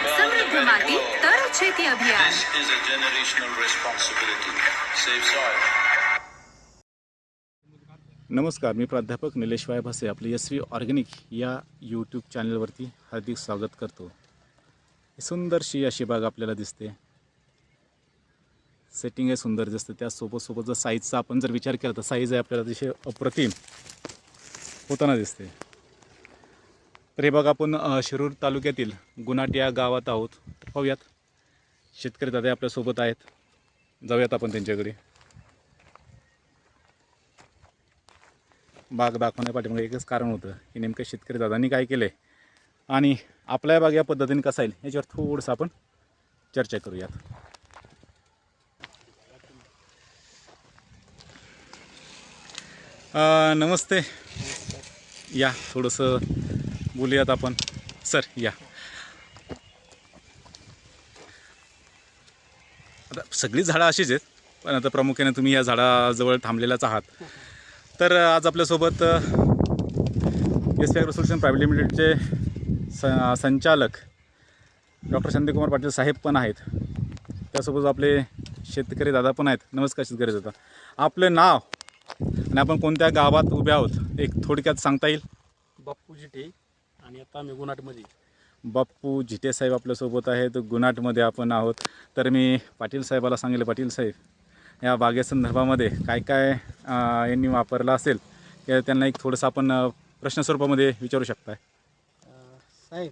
સમૃદ્ધ માટી તર છેતી અભિયાન This is a generational responsibility. Save soil. नमस्कार मी प्राध्यापक निलेश वाय भासे आपले एस व्ही ऑर्गॅनिक या यूट्यूब चॅनलवरती हार्दिक स्वागत करतो ही सुंदरशी अशी बाग आपल्याला दिसते सेटिंग आहे सुंदर दिसतं त्यासोबत सोबत जर साईजचा आपण जर विचार केला तर साईज आहे आपल्याला अतिशय अप्रतिम होताना दिसते तर हे बघा आपण शिरूर तालुक्यातील गुनाट या गावात आहोत. तर पाहूयात. शेतकरी दादा आपल्यासोबत आहेत. जाऊयात आपण त्यांच्याकडे बाग दाखवण्या पाठीमागे एकच कारण होतं की नेमकं शेतकरी दादांनी काय केलं आहे आणि आपल्या बाग या पद्धतीने कसा येईल याच्यावर थोडंसं आपण चर्चा करूयात. नमस्ते. या थोडंसं बोलूयात आपण. सर या. आता सगळी झाडं अशीच आहेत पण आता प्रामुख्याने तुम्ही या झाडाजवळ थांबलेलाच आहात. तर आज आपल्यासोबत S P I solution private लिमिटेडचे स संचालक डॉक्टर शांतिकुमार पाटील साहेब पण आहेत. त्यासोबत आपले शेतकरी दादा पण आहेत. नमस्कार शेतकरी दादा. आपलं नाव आणि आपण कोणत्या गावात उभे आहोत एक थोडक्यात सांगता येईल? बाप्पू जिटे आणि आता आम्ही गुन्हाटमध्ये. बाप्पू झिटे साहेब आपल्यासोबत आहेत गुन्हाटमध्ये आपण आहोत. तर मी पाटील साहेबाला सांगितलं पाटील साहेब या बागेसंदर्भामध्ये काय काय यांनी वापरलं असेल त्यांना एक थोडंसं आपण प्रश्न स्वरूपामध्ये विचारू शकताय. साहेब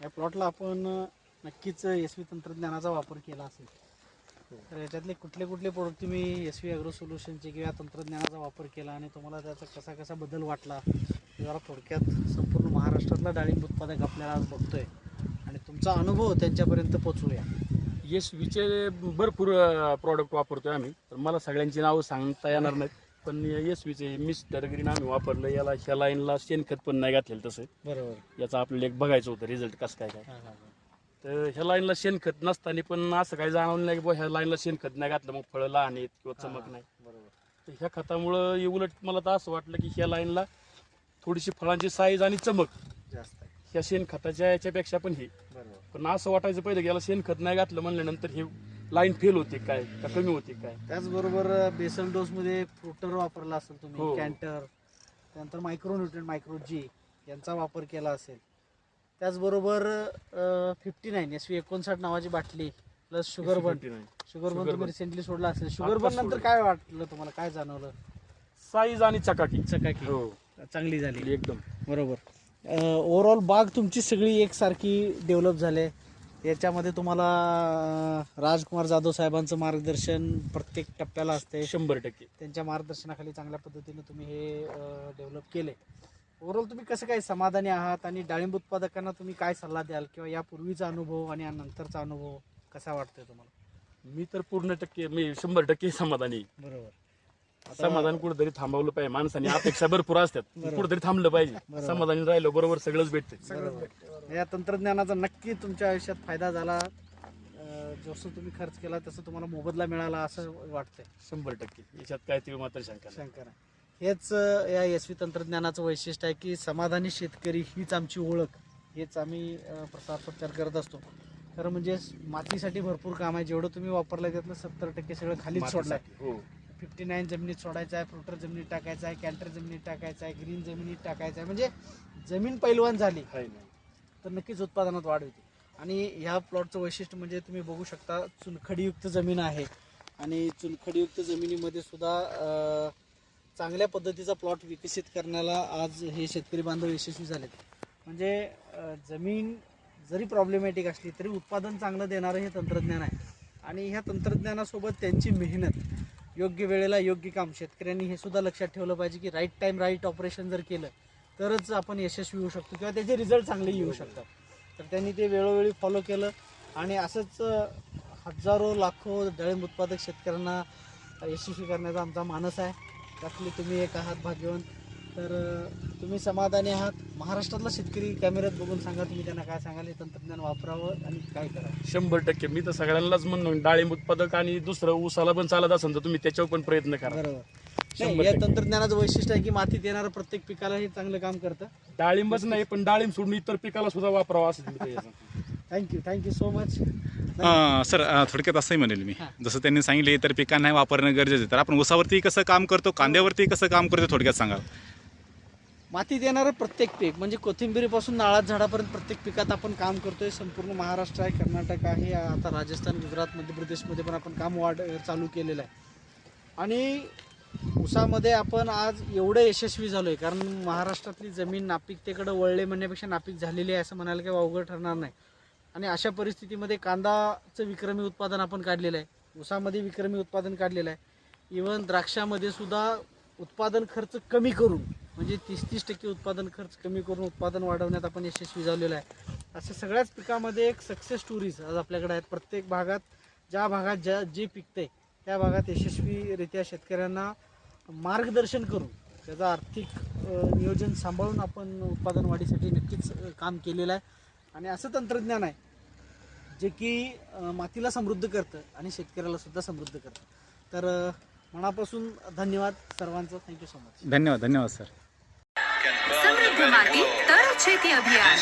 या प्लॉटला आपण नक्कीच एस व्ही तंत्रज्ञानाचा वापर केला असेल. तर याच्यातले कुठले कुठले प्रोडक्ट तुम्ही एस व्ही ॲग्रो सोल्युशनचे किंवा तंत्रज्ञानाचा वापर केला आणि तुम्हाला त्याचा कसा कसा बदल वाटला? जरा थोडक्यात संपूर्ण महाराष्ट्रातला डाळिंब उत्पादक आपल्याला आज बघतोय. आणि तुमचा अनुभव त्यांच्यापर्यंत पोचवूया येस विचे भरपूर प्रॉडक्ट वापरतोय आम्ही. तर मला सगळ्यांची नावं सांगता येणार नाहीत. पण येस विचे मिस्टर ग्रीन आम्ही वापरलं. याला ह्या लाईनला शेणखत पण नाही घातलेलं तसं. बरोबर. याचा आपल्याला एक बघायचं होतं रिझल्ट कसं काय काय. तर ह्या लाईनला शेणखत नसताना पण असं काही जाणवलं नाही की ह्या लाईनला शेणखत नाही घातलं. मग फळं लहान आहेत किंवा चमक नाही. बरोबर. तर ह्या खतामुळं उलट मला तर असं वाटलं की ह्या लाईनला थोडीशी फळांची साईज आणि चमक जास्त ह्या शेणखताच्या याच्यापेक्षा पण ही. बरोबर. पण असं वाटायचं पहिलं की याला शेणखत नाही घातलं म्हणल्यानंतर हे लाईन फेल होते काय? का कमी होते काय? त्याचबरोबर बेसल डोसमध्ये फ्रुटर वापरला असेल तुम्ही हो. कॅन्टर त्यानंतर मायक्रोन्युट्रिएंट मायक्रो जी यांचा वापर केला असेल. त्याचबरोबर फिफ्टी नाईन एस व्ही एकोणसाठ नावाची बाटली plus sugar ban sugar ban तुम्ही. रिसेंटली सोडला असेल. शुगर आत्ताच बन नंतर सोडलं. काय वाटलं तुम्हाला? काय जाणवलं? साईज आणि चकाकी. चकाकी. हो. चांगली झाली. एकदम. बरोबर. ओव्हरऑल बाग तुमची सगळी एकसारखी डेव्हलप झाले याच्यामध्ये तुम्हाला राजकुमार जाधव साहेबांचं मार्गदर्शन प्रत्येक टप्प्याला असते. शंभर टक्के. त्यांच्या मार्गदर्शनाखाली चांगल्या पद्धतीने तुम्ही हे डेव्हलप केले ओव्हरऑल तुम्ही कसं काय समाधानी आहात आणि डाळिंब उत्पादकांना तुम्ही काय सल्ला द्याल किंवा यापूर्वीचा अनुभव आणि नंतरचा अनुभव कसा वाटतोय तुम्हाला? मी तर पूर्ण टक्के मी शंभर टक्के समाधानी. बरोबर. समाधान कुठेतरी थांबवलं पाहिजे. माणसाने अपेक्षा भरपूर असतात. कुठेतरी थांबलं पाहिजे. समाधानी राहिलं बरोबर सगळंच भेटतं या तंत्रज्ञानाचा नक्की तुमच्या आयुष्यात फायदा झाला. जसं तुम्ही खर्च केला तसं तुम्हाला मोबदला मिळाला असं वाटतंय. शंभर टक्के. याच्यात काय ते मात्र शंका नाही. शंकर. हेच या व्ही तंत्रज्ञानाचं वैशिष्ट्य आहे की समाधानी शेतकरी हीच आमची ओळख. हेच आम्ही प्रसार प्रचार करत असतो. खरं म्हणजे मातीसाठी भरपूर काम आहे. जेवढं तुम्ही वापरलं त्यातलं सत्तर टक्के सगळं खालीच सोडलंय. मातीसाठी. हो. फिफ्टी नाईन जमिनीत सोडायचं आहे फ्रुटर जमिनीत टाकायचं आहे कॅन्टर जमिनीत टाकायचं आहे ग्रीन जमिनीत टाकायचं आहे. म्हणजे जमीन पैलवान झाली. तर नक्कीच उत्पादनात वाढ होते. आणि ह्या प्लॉटचं वैशिष्ट्य म्हणजे तुम्ही बघू शकता चुनखडीयुक्त जमीन आहे. आणि चुनखडीयुक्त जमिनीमध्ये सुद्धा चांगल्या पद्धतीचा प्लॉट विकसित करण्याला आज हे शेतकरी बांधव यशस्वी झालेत. म्हणजे जमीन जरी प्रॉब्लेमॅटिक असली तरी उत्पादन चांगलं देणारं हे तंत्रज्ञान आहे. आणि ह्या तंत्रज्ञानासोबत त्यांची मेहनत योग्य वेळेला योग्य काम. शेतकऱ्यांनी हे सुद्धा लक्षात ठेवलं पाहिजे की राईट टाईम राईट ऑपरेशन जर केलं तरच आपण यशस्वी होऊ शकतो किंवा त्याचे रिझल्ट चांगले येऊ शकतात. तर त्यांनी ते वेळोवेळी फॉलो केलं आणि असंच हजारो लाखो डाळिंब उत्पादक शेतकऱ्यांना यशस्वी करण्याचा आमचा मानस आहे. त्यातले तुम्ही एक आहात भाग्यवान. तर तुम्ही समाधानी आहात? महाराष्ट्रातला शेतकरी कॅमेऱ्यात बघून सांगा तुम्ही त्यांना काय सांगाल? हे तंत्रज्ञान वापरावं आणि काय करावं? शंभर टक्के. मी तर सगळ्यांनाच म्हणून डाळिंब उत्पादक आणि दुसरं ऊसाला पण चालत असेल तर तुम्ही त्याच्यावर पण प्रयत्न करा. बरोबर. नाही या टक्के. तंत्रज्ञानाचं वैशिष्ट्य आहे की मातीत येणारं प्रत्येक पिकाला हे चांगलं काम करतं. डाळिंबच नाही पण डाळिंब सोडून इतर पिकाला सुद्धा वापरावं असं मी तर. Thank you thank you so much um, sir um, थोडक्यात असंही म्हणेल मी. जसं त्यांनी सांगितले इतर पिकांना नाही वापरणं गरजेचं आहे. तर आपण ऊसावरती कसं काम करतो कांद्यावरती कसं काम करतो थोडक्यात सांगाल? मातीत येणारं प्रत्येक पीक म्हणजे कोथिंबिरीपासून नाळात झाडापर्यंत प्रत्येक पिकात आपण काम करतोय. संपूर्ण महाराष्ट्र आहे कर्नाटक आहे आता राजस्थान गुजरात मध्य प्रदेशमध्ये पण आपण काम वाढ चालू केलेलं आहे. आणि ऊसामध्ये आपण आज एवढं यशस्वी झालो आहे कारण महाराष्ट्रातली जमीन नापिकतेकडे वळले म्हणण्यापेक्षा नापिक झालेली आहे असं म्हणायला काही अवघड ठरणार नाही. आणि अशा परिस्थितीमध्ये कांदाचं विक्रमी उत्पादन आपण काढलेलं आहे ऊसामध्ये विक्रमी उत्पादन काढलेलं आहे. इवन द्राक्षामध्ये सुद्धा उत्पादन खर्च कमी करून म्हणजे तीस तीस टक्के उत्पादन खर्च कमी करून उत्पादन वाढवण्यात आपण यशस्वी झालेलो आहे. अशा सगळ्याच पिकामध्ये एक सक्सेस स्टोरीज आज आपल्याकडे आहेत. प्रत्येक भागात ज्या भागात ज्या जे पिकतंय त्या भागात यशस्वीरित्या शेतकऱ्यांना मार्गदर्शन करून त्याचं आर्थिक नियोजन सांभाळून आपण उत्पादन वाढीसाठी नक्कीच काम केलेलं आहे. आणि असं तंत्रज्ञान आहे जे की मातीला समृद्ध करतं आणि शेतकऱ्याला सुद्धा समृद्ध करतं. तर मनापासून धन्यवाद सर्वांचं. थँक्यू सो मच धन्यवाद धन्यवाद सर समृद्ध माती. तर शेती अभियान.